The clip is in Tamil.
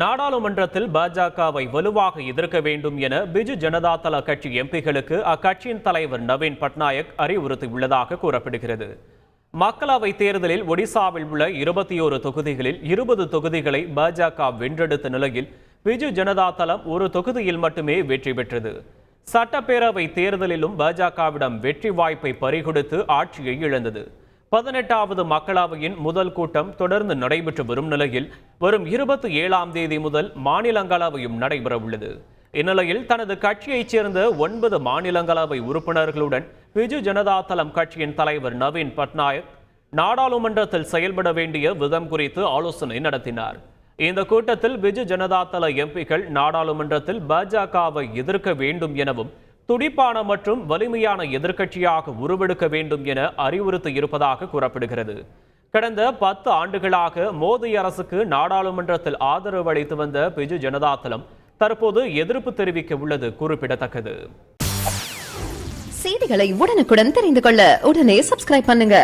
நாடாளுமன்றத்தில் பாஜகவை வலுவாக எதிர்க்க வேண்டும் என பிஜு ஜனதாதள கட்சி எம்பிகளுக்கு அக்கட்சியின் தலைவர் நவீன் பட்நாயக் அறிவுறுத்தியுள்ளதாக கூறப்படுகிறது. மக்களவை தேர்தலில் ஒடிசாவில் உள்ள இருபத்தி ஓரு தொகுதிகளில் இருபது தொகுதிகளை பாஜக வென்றெடுத்த நிலையில் பிஜு ஜனதாதளம் ஒரு தொகுதியில் மட்டுமே வெற்றி பெற்றது. சட்டப்பேரவை தேர்தலிலும் பாஜகவிடம் வெற்றி வாய்ப்பை பறிகொடுத்து ஆட்சியை இழந்தது. பதினெட்டாவது மக்களவையின் முதல் கூட்டம் தொடர்ந்து நடைபெற்று வரும் நிலையில் வரும் இருபத்தி ஏழாம் தேதி முதல் மாநிலங்களவையும் நடைபெறவுள்ளது. இந்நிலையில் தனது கட்சியைச் சேர்ந்த ஒன்பது மாநிலங்களவை உறுப்பினர்களுடன் பிஜு ஜனதாதளம் கட்சியின் தலைவர் நவீன் பட்நாயக் நாடாளுமன்றத்தில் செயல்பட வேண்டிய விதம் குறித்து ஆலோசனை நடத்தினார். இந்த கூட்டத்தில் பிஜு ஜனதாதள எம்பிக்கள் நாடாளுமன்றத்தில் பாஜகவை எதிர்க்க வேண்டும் எனவும் துடிப்பான மற்றும் வலிமையான எதிர்க்கட்சியாக உருவெடுக்க வேண்டும் என அறிவுறுத்தி இருப்பதாக கூறப்படுகிறது. கடந்த பத்து ஆண்டுகளாக மோடி அரசுக்கு நாடாளுமன்றத்தில் ஆதரவு அளித்து வந்த பிஜு ஜனதாதளம் தற்போது எதிர்ப்பு தெரிவிக்க உள்ளது குறிப்பிடத்தக்கது. செய்திகளை உடனுக்குடன் தெரிந்து கொள்ள உடனே சப்ஸ்கிரைப் பண்ணுங்க.